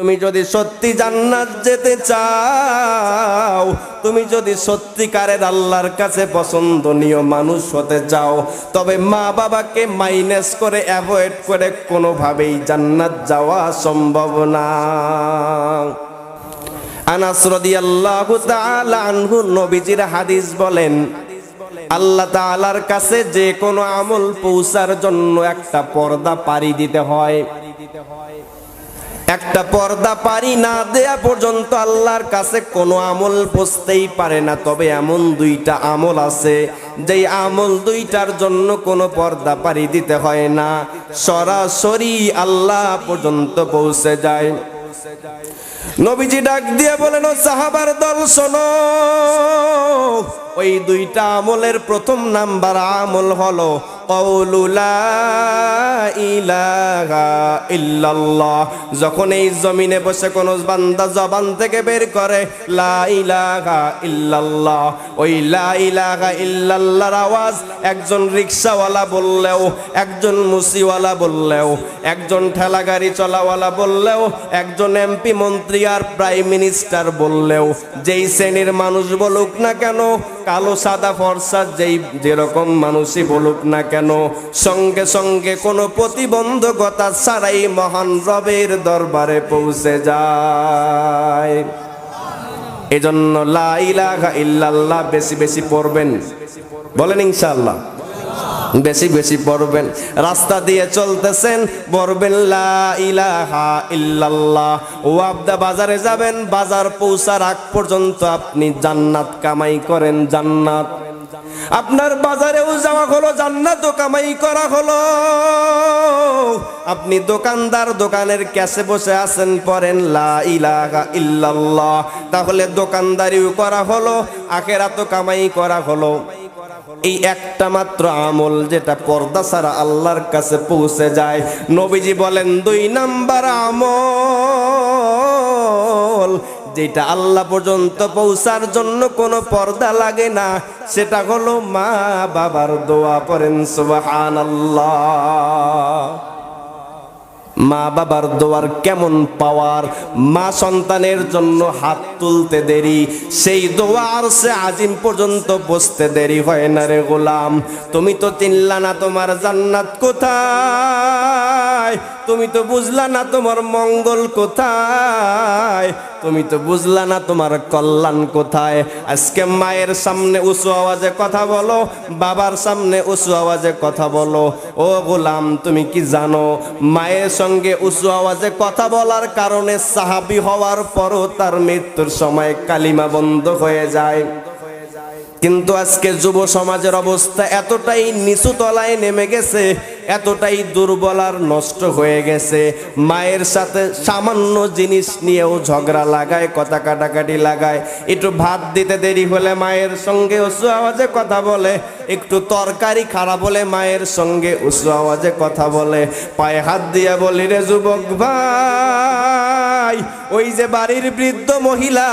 তুমি যদি সত্যি জান্নাত যেতে চাও, তুমি যদি সত্যিকারের আল্লাহর কাছে পছন্দনীয় মানুষ হতে চাও, তবে মা বাবাকে মাইনাস করে অ্যাভয়েড করে কোনোভাবেই জান্নাত যাওয়া সম্ভব না। আনাস রাদিয়াল্লাহু তাআলা আনহু নবীজির হাদিস বলেন, আল্লাহ তাআলার কাছে যে কোনো আমল পৌঁছার জন্য একটা পর্দা পাড়ি দিতে হয়। একটা পর্দা পারি না দেয়া পর্যন্ত আল্লাহর কাছে কোনো আমল পৌঁছতেই পারে না। তবে এমন দুইটা আমল আছে, যেই আমল দুইটার জন্য কোনো পর্দা পারি দিতে হয় না। সরাসরি আল্লাহ পর্যন্ত পৌঁছে যায়। নবীজি ডাক দিয়ে বলেন সাহাবার দল, শোনো। ওই দুইটা আমলের প্রথম নাম্বার আমল হলো ইলাহা ইল্লাল্লাহ। যখন এই জমিনে বসে কোন বান্দা জবান থেকে বের করে, লা ইল্লাল্লাহ, ওই লা আওয়াজ একজন রিক্সাওয়ালা বললেও, একজন মুসিওয়ালা বললেও, একজন ঠেলা গাড়ি চলাওয়ালা বললেও, একজন এমপি মন্ত্রী আর প্রাইম মিনিস্টার বললেও, যেই শ্রেণির মানুষ বলুক না কেন, কালো সাদা ফর্সা যেই যেরকম মানুষই বলুক না কেন সঙ্গে সঙ্গে কোনো প্রতিবন্ধকতা ছাড়াই মহান রবের দরবারে পৌঁছে যায়। এজন্য লা ইলাহা ইল্লাল্লাহ বেশি বেশি পড়বেন। বলেন ইনশাআল্লাহ। বেশি বেশি পড়বেন। রাস্তা দিয়ে চলতেছেন, পড়বেন ইলাহা ইল্লাল্লাহ। ওয়াবদা বাজারে যাবেন, বাজার পৌঁছার আগ পর্যন্ত আপনি জান্নাত কামাই করেন, জান্নাত। আপনার বাজারেও যাওয়া হলো জান্নাতও কামাই করা হলো। আপনি দোকানদার, দোকানের ক্যাশে বসে আছেন, পড়েন, লা ইলাহা ইল্লাল্লাহ। তাহলে দোকানদারিও করা হলো আখেরাতও কামাই করা হলো। এই একটা মাত্র আমল যেটা পর্দা ছাড়া আল্লাহর কাছে পৌঁছে যায়। নবীজি বলেন, দুই নাম্বার আমল যেটা আল্লাহ পর্যন্ত পৌঁছার জন্য কোনো পর্দা লাগে না, সেটা হলো মা বাবার দোয়া পড়েন, সুবহানাল্লাহ। মা বাবার দোয়ার কেমন পাওয়ার? মা সন্তানের জন্য হাত তুলতে দেরি, সেই দোয়ার সে আজিম পর্যন্ত বসতে দেরি হয় না রে গোলাম। তুমি তো চিনলা না তোমার জান্নাত কোথায়? তুমি তো বুঝলা না তোমার মঙ্গল কোথায়? তুমি তো বুঝলা না তোমার কল্যাণ কোথায়। আজকে মায়ের সামনে উঁচু আওয়াজে কথা বলো, বাবার সামনে উঁচু আওয়াজে কথা বলো। ও গোলাম, তুমি কি জানো, মায়ের সঙ্গে উঁচু আওয়াজে কথা বলার কারণে সাহাবি হওয়ার পরও তার মৃত্যুর সময় কালিমা বন্ধ হয়ে যায়। কিন্তু আজকে যুব সমাজের অবস্থা এতটাই নিচু তলায় নেমে গেছে, এতটাই দুর্বল আর নষ্ট হয়ে গেছে। মায়ের সাথে সামান্য জিনিস নিয়েও ঝগড়া লাগায়, কথা কাটাকাটি লাগায়। একটু ভাত দিতে দেরি হলে মায়ের সঙ্গে উঁচু আওয়াজে কথা বলে, একটু তরকারি খারাপ হলে মায়ের সঙ্গে উঁচু আওয়াজে কথা বলে। পায়ে হাত দিয়ে বলি রে যুবক ভাই, ওই যে বাড়ির বৃদ্ধ মহিলা,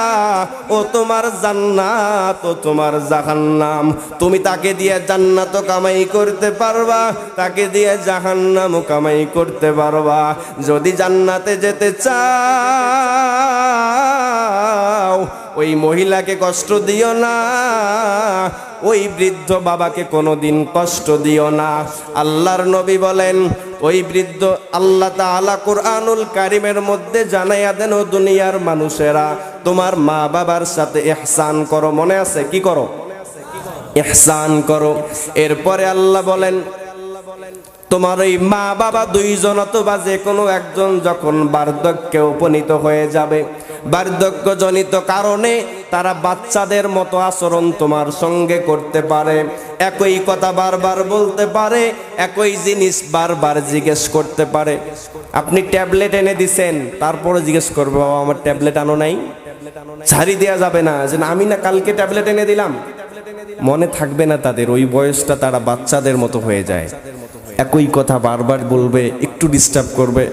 ও তোমার জান্নাত, ও তোমার জাহান্নাম। তুমি তাকে দিয়ে জান্নাত কামাই করতে পারবা, তাকে দিয়ে জাহান্নাম কামাই করতে পারবা। যদি জান্নাতে যেতে চাও, ওই মহিলাকে কষ্ট দিও না, ওই বৃদ্ধ বাবাকে কোনোদিন কষ্ট দিও না। আল্লাহর নবী বলেন ওই বৃদ্ধ আল্লাহ তাআলা কোরআনুল কারিমের মধ্যে জানাইয়া দেন, ও দুনিয়ার মানুষেরা, তোমার মা বাবার সাথে এহসান করো। মনে আছে? কি করো? এহসান করো। এরপরে আল্লাহ বলেন, তোমার ওই মা বাবা দুইজন অথবা যে কোনো একজন যখন বার্ধক্যে উপনীত হয়ে যাবে, বার্ধক্যজনিত কারণে তারা বাচ্চাদের মতো আচরণ তোমার সঙ্গে করতে পারে। একই কথা বারবার বলতে পারে, একই জিনিস বারবার জিজ্ঞেস করতে পারে। আপনি ট্যাবলেট এনে দিছেন, তারপরে জিজ্ঞেস করব, বাবা, আমার ট্যাবলেট আনো নাই? ছাড়ি দেওয়া যাবে না। যে আমি না কালকে ট্যাবলেট এনে দিলাম। মনে থাকবে না তাদের, ওই বয়সটা তারা বাচ্চাদের মতো হয়ে যায়। একই কথা বারবার বলবে, একটু ডিস্টার্ব করবে।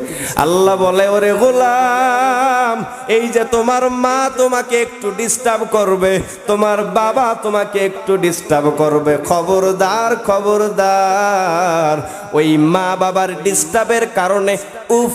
আল্লাহ বলে, ওরে গোলাম, এই যে তোমার মা তোমাকে একটু ডিস্টার্ব করবে, তোমার বাবা তোমাকে একটু ডিস্টার্ব করবে। খবরদার খবরদার, ওই মা বাবার ডিস্টার্বের কারণে উফ